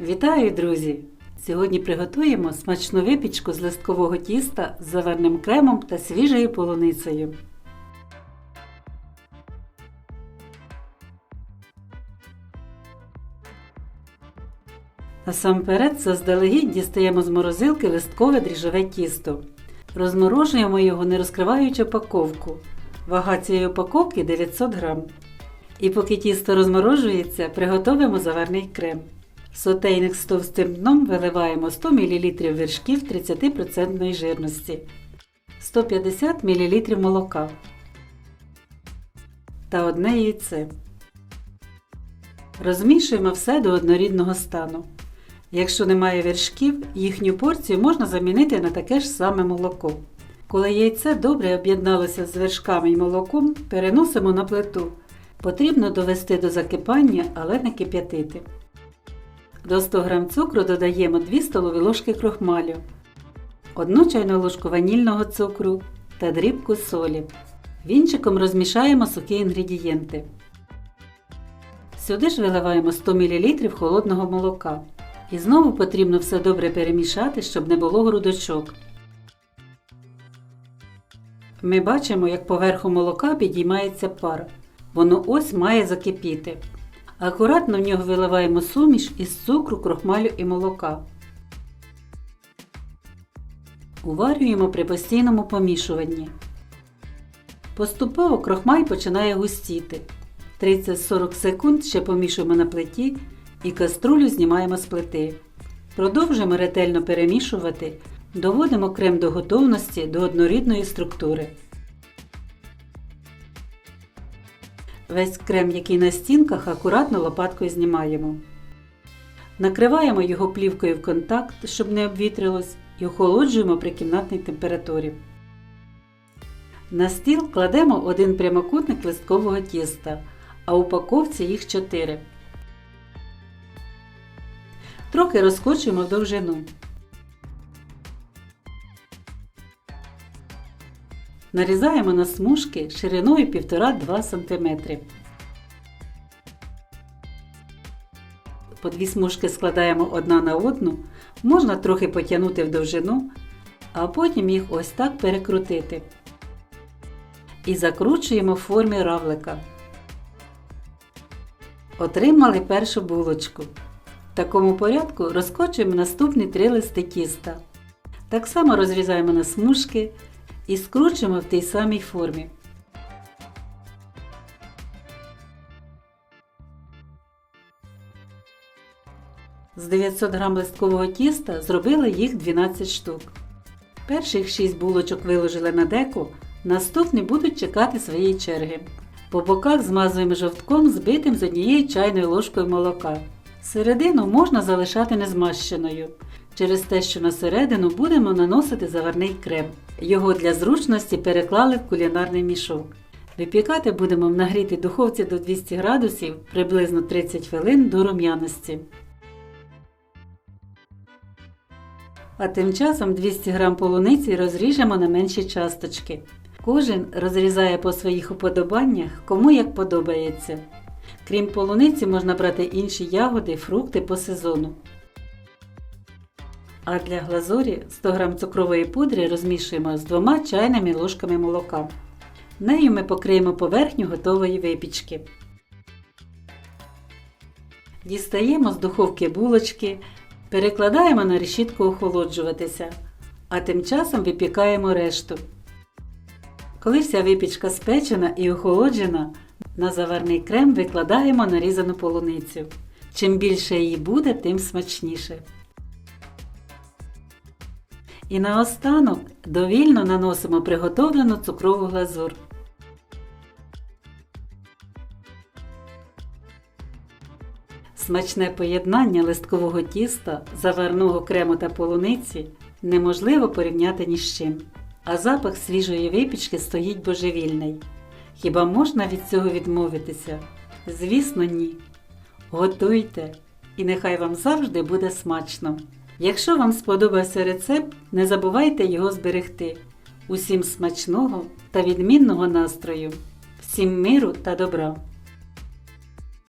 Вітаю, друзі! Сьогодні приготуємо смачну випічку з листкового тіста з заварним кремом та свіжою полуницею. Насамперед заздалегідь дістаємо з морозилки листкове дріжджове тісто. Розморожуємо його, не розкриваючи упаковку. Вага цієї упаковки 900 грам. І поки тісто розморожується, приготуємо заварний крем. Сотейник з товстим дном виливаємо 100 мл вершків 30% жирності, 150 мл молока та одне яйце. Розмішуємо все до однорідного стану. Якщо немає вершків, їхню порцію можна замінити на таке ж саме молоко. Коли яйце добре об'єдналося з вершками і молоком, переносимо на плиту. Потрібно довести до закипання, але не кип'ятити. До 100 г цукру додаємо 2 столові ложки крохмалю, 1 чайну ложку ванільного цукру та дрібку солі. Вінчиком розмішаємо сухі інгредієнти. Сюди ж виливаємо 100 мл холодного молока. І знову потрібно все добре перемішати, щоб не було грудочок. Ми бачимо, як поверху молока підіймається пар. Воно ось має закипіти. Акуратно в нього виливаємо суміш із цукру, крохмалю і молока. Уварюємо при постійному помішуванні. Поступово крохмаль починає густіти. 30-40 секунд ще помішуємо на плиті і каструлю знімаємо з плити. Продовжуємо ретельно перемішувати, доводимо крем до готовності до однорідної структури. Весь крем, який на стінках, акуратно лопаткою знімаємо. Накриваємо його плівкою в контакт, щоб не обвітрилось, і охолоджуємо при кімнатній температурі. На стіл кладемо один прямокутник листкового тіста, а у упаковці їх 4. Трохи розкочуємо довжину. Нарізаємо на смужки шириною 1,5-2 см. По дві смужки складаємо одна на одну, можна трохи потягнути в довжину, а потім їх ось так перекрутити. І закручуємо в формі равлика. Отримали першу булочку. В такому порядку розкочуємо наступні три листи тіста. Так само розрізаємо на смужки і скручуємо в тій самій формі. З 900 г листкового тіста зробили їх 12 штук. Перших 6 булочок виложили на деку, наступні будуть чекати своєї черги. По боках змазуємо жовтком, збитим з однією чайною ложкою молока. Середину можна залишати незмащеною. Через те, що на середину будемо наносити заварний крем. Його для зручності переклали в кулінарний мішок. Випікати будемо в нагрітій духовці до 200 градусів приблизно 30 хвилин до рум'яності. А тим часом 200 г полуниці розріжемо на менші часточки. Кожен розрізає по своїх уподобаннях, кому як подобається. Крім полуниці, можна брати інші ягоди, фрукти по сезону. А для глазурі 100 г цукрової пудри розмішуємо з двома чайними ложками молока. Нею ми покриємо поверхню готової випічки. Дістаємо з духовки булочки, перекладаємо на решітку охолоджуватися, а тим часом випікаємо решту. Коли вся випічка спечена і охолоджена, на заварний крем викладаємо нарізану полуницю. Чим більше її буде, тим смачніше. І наостанок довільно наносимо приготовлену цукрову глазур. Смачне поєднання листкового тіста, заварного крему та полуниці неможливо порівняти ні з чим. А запах свіжої випічки стоїть божевільний. Хіба можна від цього відмовитися? Звісно, ні. Готуйте, і нехай вам завжди буде смачно! Якщо вам сподобався рецепт, не забувайте його зберегти. Усім смачного та відмінного настрою! Всім миру та добра!